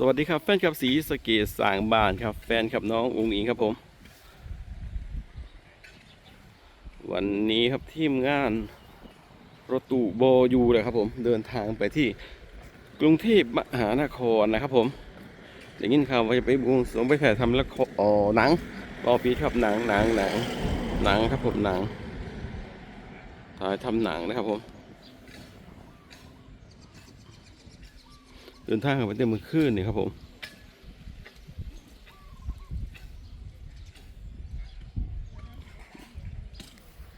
สวัสดีครับแฟนคลับสีสเกตสางบ้านครับ แฟนคลับน้องอุ๋งอิงครับผม วันนี้ครับทีมงานรถตู้โบยูเลยครับผมเดินทางไปที่กรุงเทพมหานครนะครับผมอย่างนี้ข่าวว่าจะไปบวงสรวงไปแผ่ทำละครอ๋อหนังรอปีครับหนังหนังหนังหนังครับผมหนังถ่ายทำหนังนะครับผม เดินทางกันไปเต็มมือคืนนี่ครับผม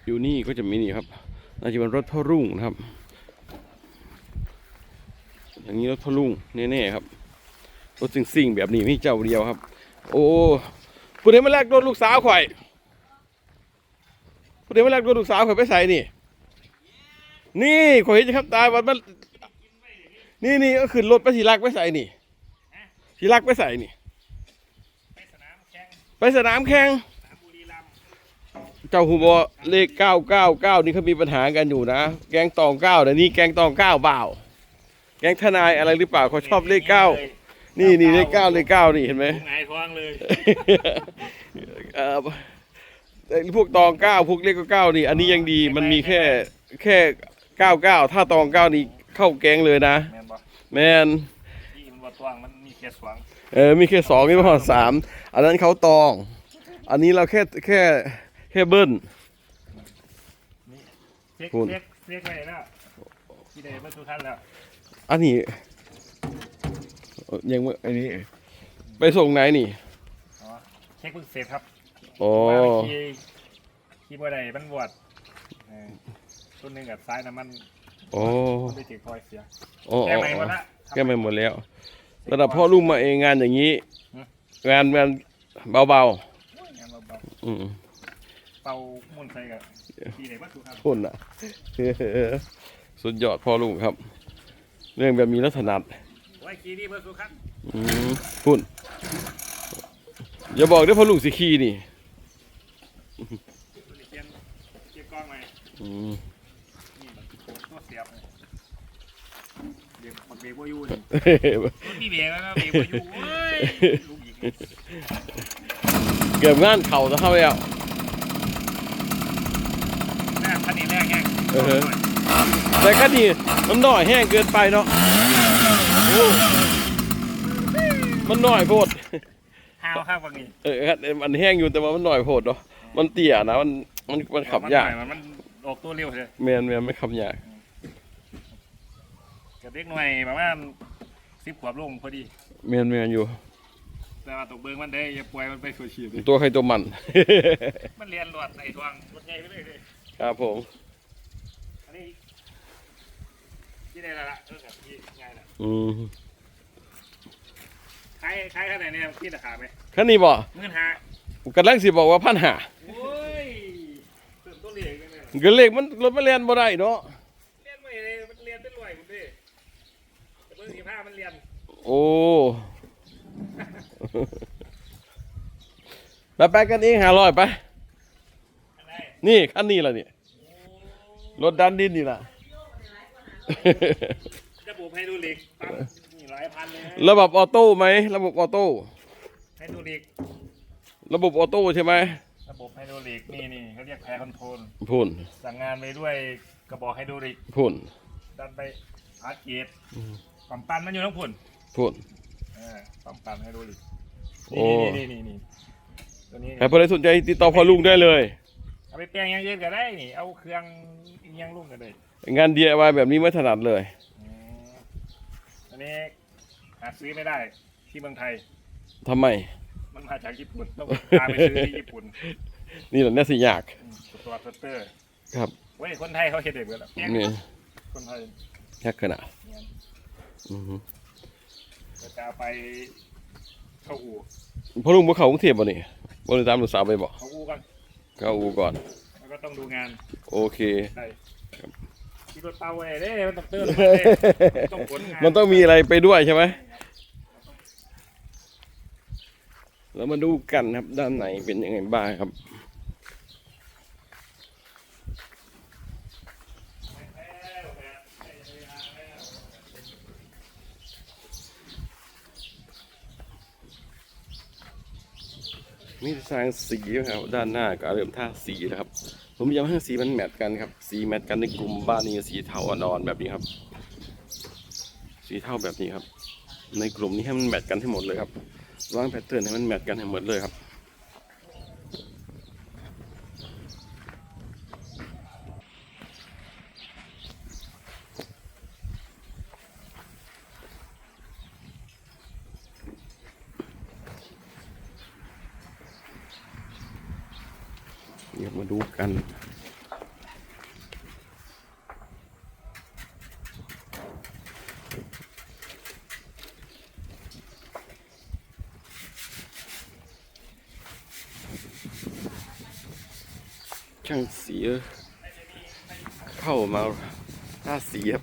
อยู่นี่ก็จะมีนี่ครับน่าจะเป็นรถพ่อรุ่งนะครับ อย่างนี้รถพ่อรุ่งแน่ๆครับรถสิ่งๆแบบนี้มีเจ้าเดียวครับ โอ้ผู้ใดมาแลกรถลูกสาวข่อยผู้ใดมาแลกรถลูกสาวข่อยไปใส่นี่ นี่ข่อยเห็นครับตายวันมัน นี่นี่ก็ขึ้นรถไปสีลักไปใส่นี่สีลักไปใส่นี่ไปสนามแข่งไปสนามแข่งสนามบุรีรัมย์เจ้าหูบอเลขเก้าเก้าเก้านี่เขามีปัญหากันอยู่นะ แกงตองเก้าแต่นี่แกงตองเก้าเปล่าแกงทนายอะไรหรือเปล่าเขาชอบเลขเก้านี่นี่เลขเก้าเลขเก้านี่เห็นไหมหงายท้องเลยเอ่อไอ้พวกตองเก้าพวกเลขเก้านี่ อันนี้ยังดีมันมีแค่แค่เก้าเก้าถ้าตองเก้านี่เข้าแกงเลยนะ แมนบอกแมนที่มันว่าตวงมันมีแค่สวงเออมีแค่สองนี่ไม่พอสามอันนั้นเขาตอง อันนี้เราแค่แค่แค่เบิ้ลเซ็กคุณเซ็กเซ็กไปแล้วที่เดย์มาสุทันแล้วอันนี้เอ่อยังไม่อันนี้ ไปส่งไหนนี่อ๋อเช็คเพิ่งเสร็จครับอ๋อว่าขี่ขี่บ่ได้มันบวดเออต้นหนึ่งกับซ้ายน้ำมัน อ๋อมันไปถึงพลอยเสียอ๋อแก้ใหม่หมดละแก้ไม่หมดแล้ว ระดับพ่อลุงมาเองงานอย่างนี้หืองานงานเบางานเบาๆอืมๆเป่ามุ่นใส่กับที่เดย์มาสุทันพุ่นอะสุดยอดพ่อลุงครับ เรื่องแบบมีลักษณะไว้ขี่นี่เบอร์สุขันอืมพุ่นอย่าบอกได้อพ่อลุงสิขี่นี่ตัวนี้เกียนเกียนกล้องไหมอืมนี่มันตัว เสียบเลยเดี๋ยวมันเบรกบ่อยู่นี่มันมีเบรกแล้วนะเบรกบ่อยู่เว้ยลูกอีกนี่เกือบงานเข่าจะเข้าแล้วแม่คันนี้แรกแง่เออแต่ก็ดีมันหน่อยแห้งเกินไปเนาะโอ้มันหน่อยโพดห้าวข้างฝั่งนี้เออครับมันแห้งอยู่แต่ว่ามันหน่อยโพดเนาะมันเตี้ยนะมันมันมันขับยากมันมันออกตัวเร็วเลยแมนแมนไม่ขับยาก กับเด็กหน่วยประมาณสิบขวบลงพอดีแมนแมนอยู่ แต่ว่าตกเบิ้งมันได้อย่าปล่อยมันไปสู่ชีพเลยตัวใครตัวมัน มันเรียนหลอดใส่ทวงรถใหญ่ไปเลยเลยครับผม อันนี้ที่ได้และละเออครับที่ง่ายละอืมขายขายเท่าไหร่เนี่ยที่ราคาไหมคันนี้บ่เงินหากำลังสิบอกว่าพันหาโอ้ยเติมตัวเลขกันเลยก็เลขมันรถมาเรียนบ่ได้เนาะ เรียนไม่เลยมันเรียนเป็นรวยคุณดิ แต่เบิ้งสีผ้ามันเรียนโอ้ไปไปกันเองหาร้อยไป อะไรนี่คันนี้ล่ะนี่รถดันดินนี่ล่ะ ระบบไฮดรอลิกปั๊มนี่หลายพันเลยนะระบบออโต้ไหม ระบบออโต้ ไฮดรอลิก ระบบออโต้ใช่ไหมระบบไฮดรอลิกนี่นี่เขาเรียกแพรคอนโทรลพุ่นสั่งงานไปด้วยกระบอกไฮดรอลิกพุ่นดันไปอาร์ตเกตอืม ปั๊มปันมันอยู่ทั้งผุนพุ่นเออปั๊มปันไฮดรอลิกโอ้ นี่นี่นี่นี่ตัวนี้ใครใครสนใจติดต่อพอลุงได้เลย เอาไปแปลงอยังเย็นก็ได้นี่เอาเครื่องอิหยังลุ่มก็ได้งาน DIY แบบนี้ไม่ถนัดเลย อืมอันนี้หาซื้อไม่ได้ที่เมืองไทย ทำไม มันมาจากญี่ปุ่นต้องพาไปซื้อที่ญี่ปุ่นนี่แหละน่าสิยาก อืมตัวสเตอร์ครับ เว้ยคนไทยเขาเห็นเด็กเบิดแล้วแกงนี่คนไทย ยากขนาดเนี่ย อือฮึก็จะเอาไปเข้าอู่พอลุงบ่เข้ากรุงเทพบ่นี่บ่ได้ตามลูกสาวไปบ่เข้าอู่กันเข้าอูก่อน แล้วก็ต้องดูงานโอเคใช่ที่รถเตาไว้เด้มันต้องเตือนมันเด้ต้องขนงานมันต้องมีอะไรไปด้วยใช่ไหมแล้วมาดูกันครับด้านไหนเป็นยังไงบ้างครับ มีสร้างสีนะครับด้านหน้าก็เริ่มท่าสีนะครับ ผมพยายามให้สีมันแมทกันครับสีแมทกันในกลุ่มบ้านนี้สีเทาอ่อนๆแบบนี้ครับ สีเทาแบบนี้ครับ ในกลุ่มนี้ให้มันแมทกันให้หมดเลยครับวางแพทเทิร์นให้มันแมทกันให้หมดเลยครับ เดูกันช่างเสียเข้ามาหน้าเสียบ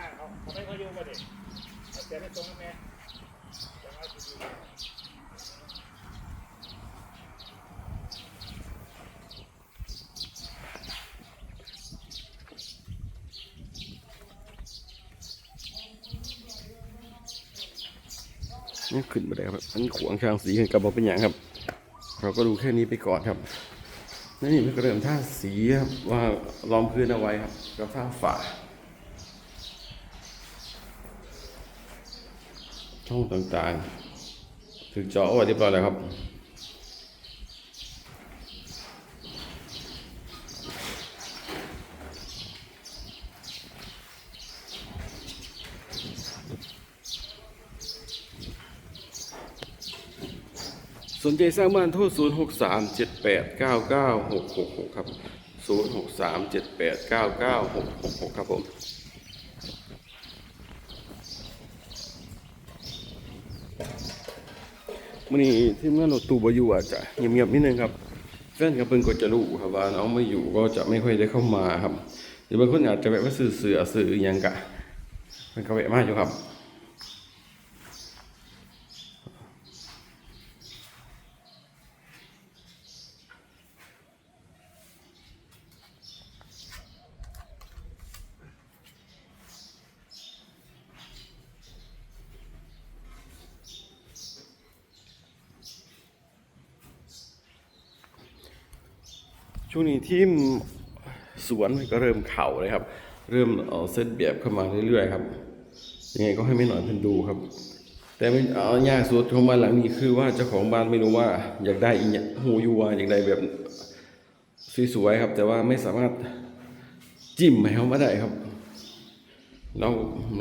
านเขาเขาไม่เขาอยู่กันเด็ก เอาเสียไปตรงนั้นแม่จะเอาดีนี่ขึ้นไปเลยครับ อันนี้ขวางช่างสีกับบอกเป็นอย่างครับ เราก็ดูแค่นี้ไปก่อนครับนั่นนี่มันก็เริ่มท่าสีครับว่าล้อมพื้นเอาไว้ครับกับท่าฝา ช่องต่างๆ ถึงเจาะเอาไว้เรียบร้อยแล้วครับสนใจสร้างบ้านโทษ0 6 3 7 8 9 9 6 6 6 ครับ 0 6 3 7 8 9 9 6 6 6 ครับผม มื่อนี้ที่เมื่อเราตูบอยู่อาจจะเงียบๆนิดนึงครับแฟนกับเพิ่นก็จะรู้ครับว่าน้องไม่อยู่ก็จะไม่ค่อยได้เข้ามาครับหรือบางคนอาจจะแบบว่าสื่อเสือสื่ออหยังกะมันก็แวะมาอยู่ครับ ช่วงนี้ทีมสวนก็เริ่มเข่าเลยครับ เริ่มเอาเส้นแบบเข้ามาเรื่อยๆครับยังไงก็ให้ไม่หน่อยเพิ่นดูครับ แต่ไม่เอายากสุดของบ้านหลังนี้คือว่าเจ้าของบ้านไม่รู้ว่าอยากได้อีกอย่าหูยูวาอยากได้แบบสวยๆครับ แต่ว่าไม่สามารถจิ้มให้เขามาได้ครับ เรา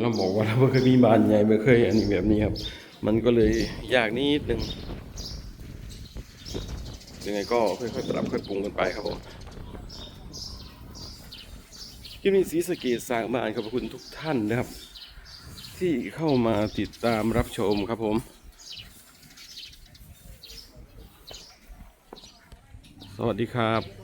เราบอกว่าเราไม่เคยมีบ้านใหญ่ไม่เคยอันนี้แบบนี้ครับ มันก็เลยยากนิดนึง ยังไงก็ค่อยๆปรับค่อยปรุงกันไปครับผมกิมมี่สีสเกตสร้างบ้านขอบคุณทุกท่านนะครับ ที่เข้ามาติดตามรับชมครับผมสวัสดีครับ